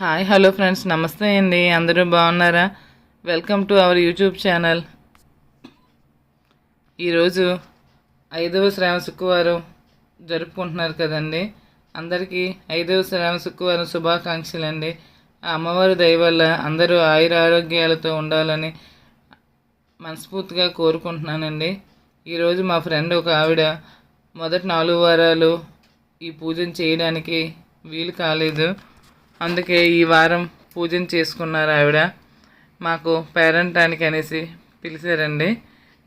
Hi hello friends నమస్తే అండి. అందరూ బాగున్నారా? Welcome to our YouTube channel. ఈరోజు ఐదవ శ్రావణ శుక్రవారం జరుపుకుంటున్నారు కదండి. అందరికీ ఐదవ శ్రావణ శుక్రవారం శుభాకాంక్షలు అండి ఆ అమ్మవారి దయ వల్ల అందరూ ఆయుర ఆరోగ్యాలతో ఉండాలని మనస్ఫూర్తిగా కోరుకుంటున్నానండి. ఈరోజు మా ఫ్రెండ్ ఒక ఆవిడ మొదటి నాలుగు వారాలు ఈ పూజను చేయడానికి వీలు కాలేదు. అందుకే ఈ వారం పూజను చేసుకున్నారు ఆవిడ. మాకు పేరంటానికి అనేసి పిలిచారండి.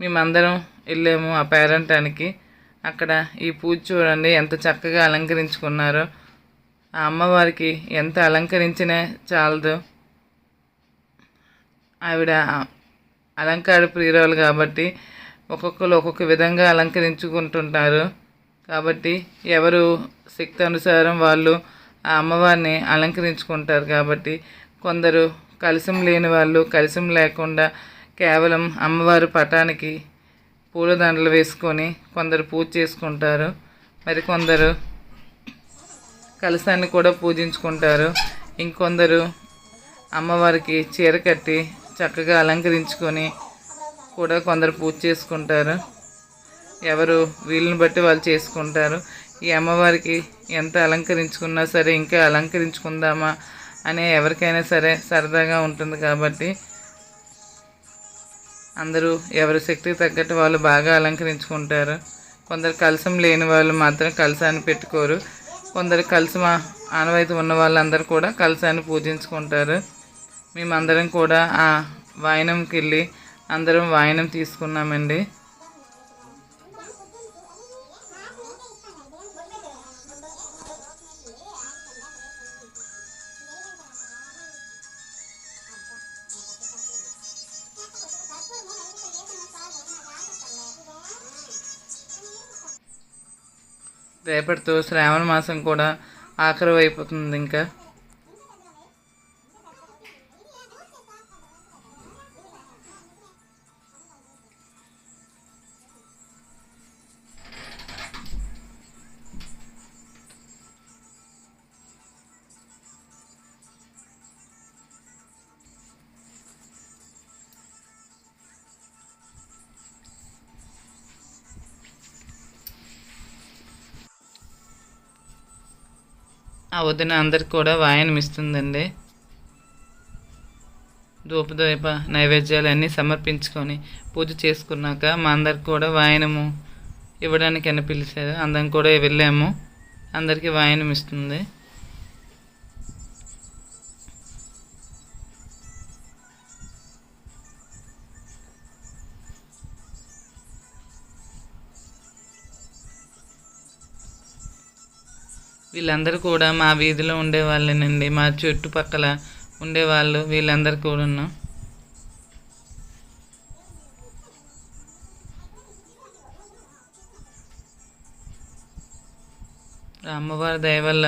మేమందరం వెళ్ళాము ఆ పేరంటానికి అక్కడ ఈ పూజ చూడండి ఎంత చక్కగా అలంకరించుకున్నారో. ఆ అమ్మవారికి ఎంత అలంకరించినా చాలదు. ఆవిడ అలంకార ప్రియురాలు కాబట్టి ఒక్కొక్కరు ఒక్కొక్క విధంగా అలంకరించుకుంటుంటారు. కాబట్టి ఎవరు శక్తి అనుసారం వాళ్ళు ఆ అమ్మవారిని అలంకరించుకుంటారు కాబట్టి కొందరు కలిసం లేని వాళ్ళు కలిసం లేకుండా కేవలం అమ్మవారి పటానికి పూలదండలు వేసుకొని కొందరు పూజ చేసుకుంటారు. మరి కొందరు కలసాన్ని కూడా పూజించుకుంటారు. ఇంకొందరు అమ్మవారికి చీర కట్టి చక్కగా అలంకరించుకొని కూడా కొందరు పూజ చేసుకుంటారు. ఎవరు వీళ్ళని బట్టి వాళ్ళు చేసుకుంటారు. ఈ అమ్మవారికి ఎంత అలంకరించుకున్నా సరే ఇంకా అలంకరించుకుందామా అనే ఎవరికైనా సరే సరదాగా ఉంటుంది కాబట్టి అందరూ ఎవరి శక్తికి తగ్గట్టు వాళ్ళు బాగా అలంకరించుకుంటారు. కొందరు కలసం లేని వాళ్ళు మాత్రం కలసాన్ని పెట్టుకోరు. కొందరు కలసం ఆనవాయితీ ఉన్న వాళ్ళందరూ కూడా కలసాన్ని పూజించుకుంటారు. మేమందరం కూడా ఆ వాయనంకి వెళ్ళి అందరం వాయనం తీసుకున్నామండి. రేపటితో శ్రావణ మాసం కూడా ఆఖరి అయిపోతుంది ఇంకా. ఆ వదిన అందరికి కూడా వాయనమిస్తుందండి ధూపదీప నైవేద్యాలు అన్నీ సమర్పించుకొని పూజ చేసుకున్నాక మా అందరికి కూడా వాయనము ఇవ్వడానికి అని పిలిచారు. అందరం కూడా వెళ్ళాము. అందరికీ వాయనం ఇస్తుంది. వీళ్ళందరూ కూడా మా వీధిలో ఉండేవాళ్ళేనండి. మా చుట్టుపక్కల ఉండేవాళ్ళు వీళ్ళందరూ కూడా అమ్మవారి దయ వల్ల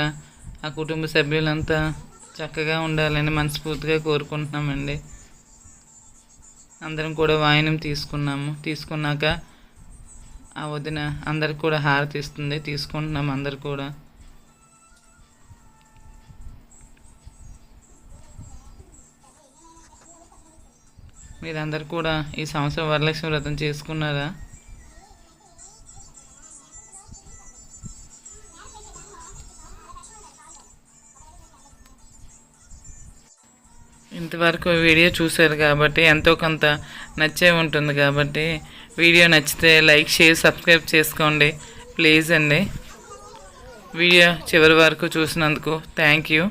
ఆ కుటుంబ సభ్యులంతా చక్కగా ఉండాలని మనస్ఫూర్తిగా కోరుకుంటున్నామండి. అందరం కూడా వాయనం తీసుకున్నాము. తీసుకున్నాక ఆ వదిన అందరికి కూడా హారతి ఇస్తుంది. తీసుకుంటున్నాము అందరు కూడా. మీరందరు కూడా ఈ సంవత్సరం వరలక్ష్మి వ్రతం చేసుకున్నారా? ఇంతవరకు వీడియో చూశారు కాబట్టి ఎంతో కొంత నచ్చే ఉంటుంది కాబట్టి వీడియో నచ్చితే లైక్ షేర్ సబ్స్క్రైబ్ చేసుకోండి. ప్లీజ్ అండి. వీడియో చివరి వరకు చూసినందుకు థ్యాంక్ యూ.